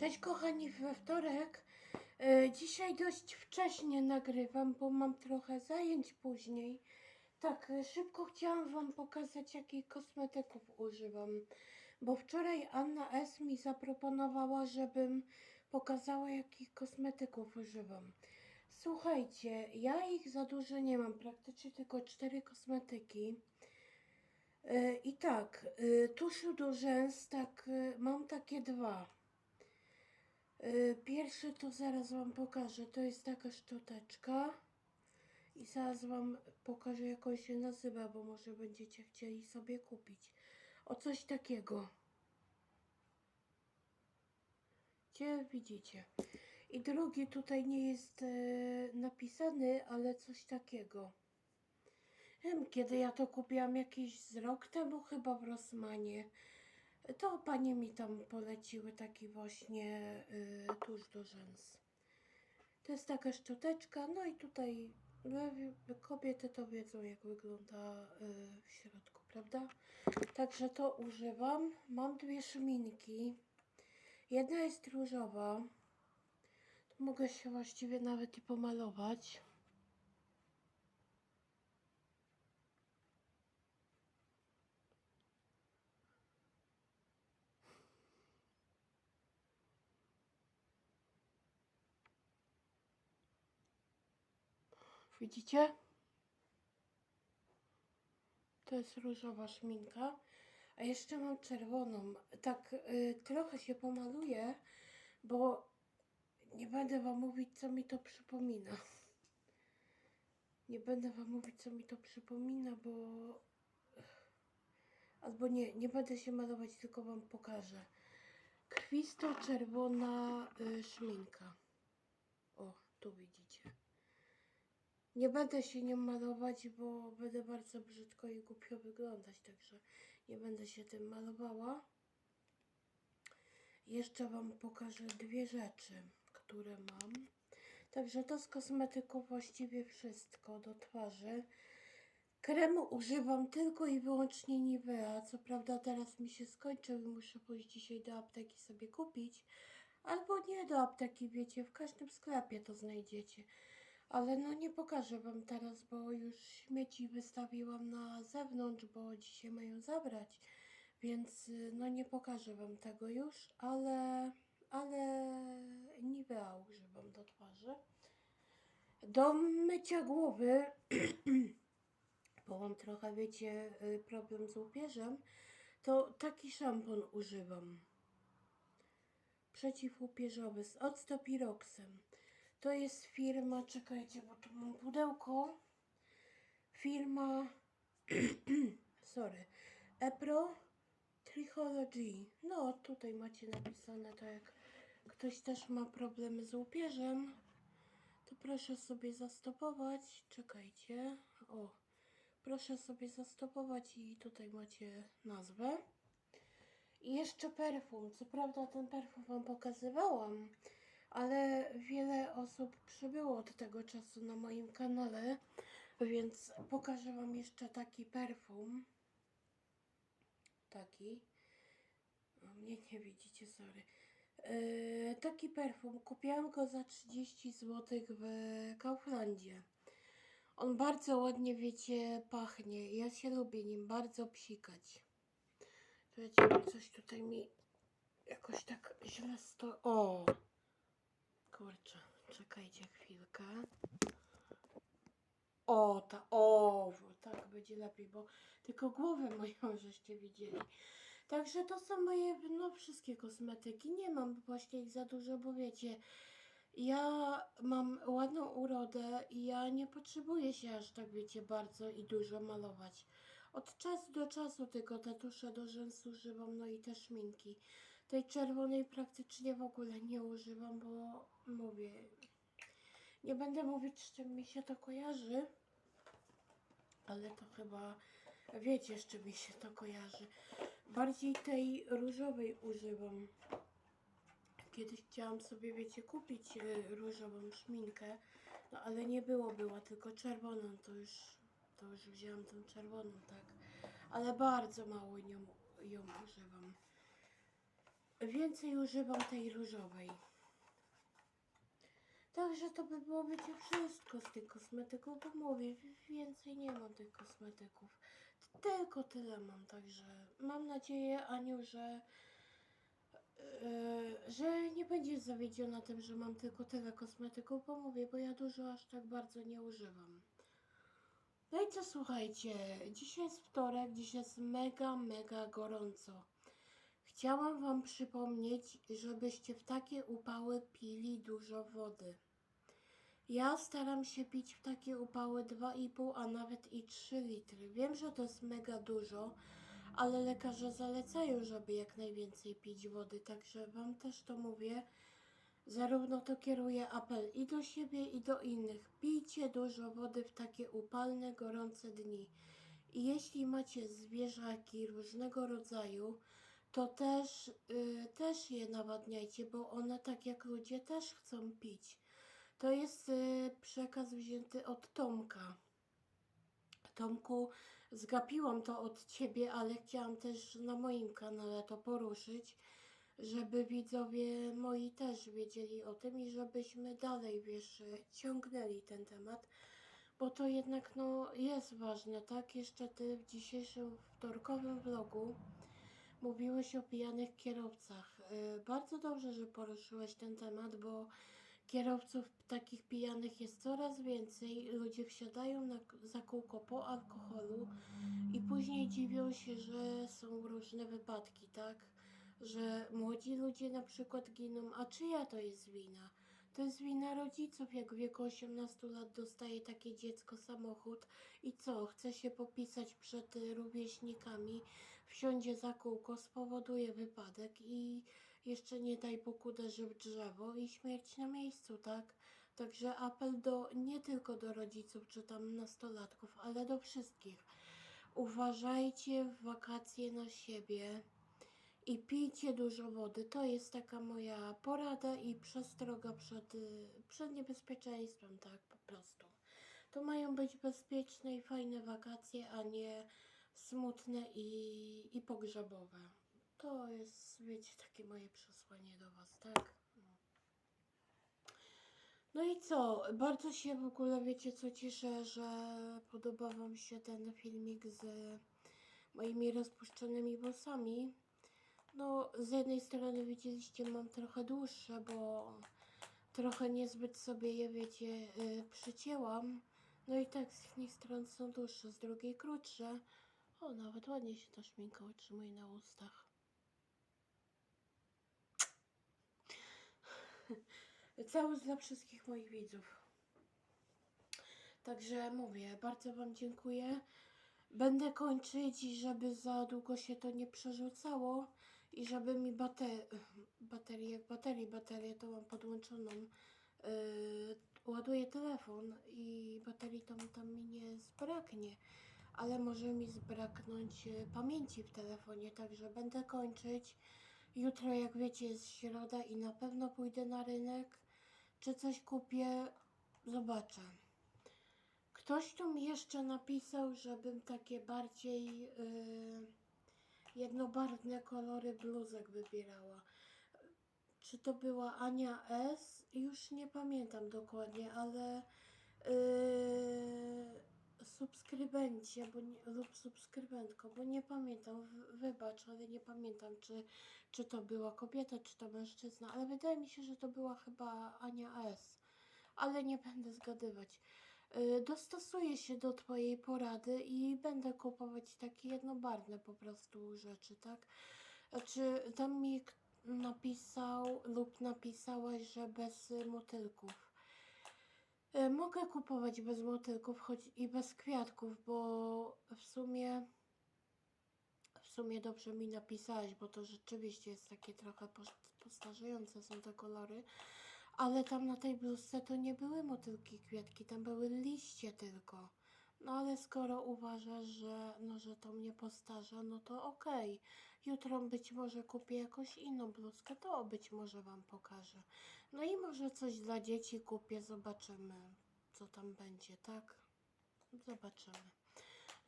Cześć kochani, we wtorek. E, dzisiaj dość wcześnie nagrywam, bo mam trochę zajęć później. Tak, e, szybko chciałam Wam pokazać, jakich kosmetyków używam. Bo wczoraj Anna S. mi zaproponowała, żebym pokazała, jakich kosmetyków używam. Słuchajcie, ja ich za dużo nie mam, praktycznie tylko cztery kosmetyki. E, I tak, e, tuszu do rzęs, tak, mam takie dwa. Y, Pierwszy to zaraz Wam pokażę. To jest taka szczoteczka. I zaraz Wam pokażę, jak on się nazywa, bo może będziecie chcieli sobie kupić. O coś takiego. Gdzie widzicie? I drugi tutaj nie jest e, napisany, ale coś takiego. Wiem, kiedy ja to kupiłam jakiś z rok temu, chyba w Rosmanie. To panie mi tam poleciły taki właśnie y, tusz do rzęs. To jest taka szczoteczka, no i tutaj no, kobiety to wiedzą jak wygląda y, w środku, prawda? Także to używam. Mam dwie szminki. Jedna jest różowa. Mogę się właściwie nawet i pomalować. Widzicie? To jest różowa szminka. A jeszcze mam czerwoną. Tak y, trochę się pomaluję, bo nie będę wam mówić, co mi to przypomina. Nie będę wam mówić, co mi to przypomina, bo... Albo nie, nie będę się malować, tylko wam pokażę. Krwisto-czerwona y, szminka. O, tu widzicie. Nie będę się nią malować, bo będę bardzo brzydko i głupio wyglądać, także nie będę się tym malowała. Jeszcze Wam pokażę dwie rzeczy, które mam. Także to z kosmetyków właściwie wszystko do twarzy. Kremu używam tylko i wyłącznie Nivea. Co prawda teraz mi się skończył i muszę pójść dzisiaj do apteki sobie kupić. Albo nie do apteki, wiecie, w każdym sklepie to znajdziecie. Ale no nie pokażę wam teraz, bo już śmieci wystawiłam na zewnątrz, bo dzisiaj mają zabrać. Więc y, no nie pokażę wam tego już, ale ale Nivea używam do twarzy. Do mycia głowy, bo mam trochę, wiecie, y, problem z łupieżem, to taki szampon używam. Przeciwłupieżowy z octopiroxem. To jest firma, czekajcie, bo tu mam pudełko. Firma, sorry, Epro Trichology. No, tutaj macie napisane to jak ktoś też ma problemy z łupieżem, to proszę sobie zastopować. Czekajcie, o, proszę sobie zastopować i tutaj macie nazwę. I jeszcze perfum. Co prawda ten perfum Wam pokazywałam, ale wiele osób przybyło od tego czasu na moim kanale, więc pokażę Wam jeszcze taki perfum. Taki. O, mnie nie widzicie, sorry. Yy, taki perfum. Kupiłam go za 30 zł w Kauflandzie. On bardzo ładnie, wiecie, pachnie. Ja się lubię nim bardzo psikać. Wiecie, coś tutaj mi jakoś tak źle sto... O! Kurczę, czekajcie chwilkę. O, ta, o, tak będzie lepiej, bo tylko głowę moją żeście widzieli. Także to są moje, no wszystkie kosmetyki. Nie mam właśnie ich za dużo, bo wiecie, ja mam ładną urodę i ja nie potrzebuję się aż tak, wiecie, bardzo i dużo malować. Od czasu do czasu tylko te tusze do rzęs używam, no i te szminki. Tej czerwonej praktycznie w ogóle nie używam, bo mówię, nie będę mówić, z czym mi się to kojarzy, ale to chyba wiecie, z czym mi się to kojarzy. Bardziej tej różowej używam. Kiedyś chciałam sobie, wiecie, kupić e, różową szminkę, no ale nie było, była tylko czerwoną, to już, to już wzięłam tą czerwoną, tak. Ale bardzo mało nią, ją używam. Więcej używam tej różowej. Także to by było wiecie wszystko z tych kosmetyków, bo mówię, więcej nie mam tych kosmetyków. Tylko tyle mam, także mam nadzieję, Aniu, że, yy, że nie będziesz zawiedziona tym, że mam tylko tyle kosmetyków, bo mówię, bo ja dużo aż tak bardzo nie używam. No i co słuchajcie, dzisiaj jest wtorek, dzisiaj jest mega, mega gorąco. Chciałam Wam przypomnieć, żebyście w takie upały pili dużo wody. Ja staram się pić w takie upały 2,5, a nawet i 3 litry. Wiem, że to jest mega dużo, ale lekarze zalecają, żeby jak najwięcej pić wody, także Wam też to mówię. Zarówno to kieruję apel i do siebie, i do innych. Pijcie dużo wody w takie upalne, gorące dni. I jeśli macie zwierzaki różnego rodzaju, to też, y, też je nawadniajcie, bo one tak jak ludzie też chcą pić. To jest y, przekaz wzięty od Tomka. Tomku, zgapiłam to od ciebie, ale chciałam też na moim kanale to poruszyć, żeby widzowie moi też wiedzieli o tym i żebyśmy dalej, wiesz, ciągnęli ten temat, bo to jednak no jest ważne, tak? Jeszcze ty w dzisiejszym wtorkowym vlogu mówiłeś o pijanych kierowcach. Y, Bardzo dobrze, że poruszyłeś ten temat, bo kierowców takich pijanych jest coraz więcej. Ludzie wsiadają na, za kółko po alkoholu i później dziwią się, że są różne wypadki, tak? Że młodzi ludzie na przykład giną, a czyja to jest wina? To jest wina rodziców, jak w wieku 18 lat dostaje takie dziecko samochód i co, chce się popisać przed rówieśnikami, wsiądzie za kółko, spowoduje wypadek i jeszcze nie daj Bóg uderzy w drzewo i śmierć na miejscu, tak? Także apel do, nie tylko do rodziców czy tam nastolatków, ale do wszystkich. Uważajcie w wakacje na siebie i pijcie dużo wody. To jest taka moja porada i przestroga przed, y, przed niebezpieczeństwem, tak po prostu. To mają być bezpieczne i fajne wakacje, a nie smutne i, i pogrzebowe. To jest, wiecie, takie moje przesłanie do Was, tak? No. I co? Bardzo się w ogóle, wiecie co, cieszę, że podoba Wam się ten filmik z moimi rozpuszczonymi włosami. No, z jednej strony widzieliście, mam trochę dłuższe, bo trochę niezbyt sobie je, wiecie, y, przycięłam. No i tak, z jednej strony są dłuższe, z drugiej krótsze. O, nawet ładnie się ta szminka utrzymuje na ustach. Cały dla wszystkich moich widzów. Także mówię, bardzo Wam dziękuję. Będę kończyć, żeby za długo się to nie przerzucało i żeby mi bater baterię, baterii, baterię to mam podłączoną. Yy, ładuję telefon i baterii tam, tam mi nie zbraknie, ale może mi zbraknąć yy, pamięci w telefonie, także będę kończyć. Jutro, jak wiecie, jest środa i na pewno pójdę na rynek. Czy coś kupię? Zobaczę. Ktoś tu mi jeszcze napisał, żebym takie bardziej yy, jednobarwne kolory bluzek wybierała. Czy to była Ania S? Już nie pamiętam dokładnie, ale yy, subskrybencie bo nie, lub subskrybentko, bo nie pamiętam, wybacz, ale nie pamiętam, czy, czy to była kobieta, czy to mężczyzna, ale wydaje mi się, że to była chyba Ania S. Ale nie będę zgadywać. Yy, dostosuję się do Twojej porady i będę kupować takie jednobarwne po prostu rzeczy, tak? Czy tam mi napisał lub napisałaś, że bez y, motylków? Y, Mogę kupować bez motylków, choć i bez kwiatków, bo w sumie w sumie dobrze mi napisałaś, bo to rzeczywiście jest takie trochę pos- postarzejące są te kolory. Ale tam na tej bluzce to nie były motylki kwiatki, tam były liście tylko. No ale skoro uważasz, że, no, że to mnie postarza, no to okej. Jutro być może kupię jakąś inną bluzkę, to być może Wam pokażę. No i może coś dla dzieci kupię, zobaczymy, co tam będzie, tak? Zobaczymy.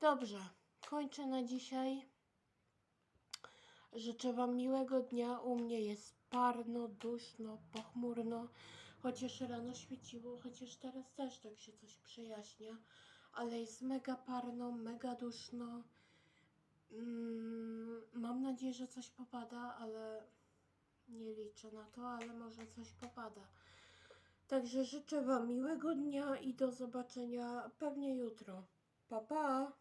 Dobrze, kończę na dzisiaj. Życzę Wam miłego dnia. U mnie jest parno, duszno, pochmurno. Chociaż rano świeciło, chociaż teraz też tak się coś przejaśnia. Ale jest mega parno, mega duszno. Mm, mam nadzieję, że coś popada, ale nie liczę na to, ale może coś popada. Także życzę Wam miłego dnia i do zobaczenia pewnie jutro. Pa, pa!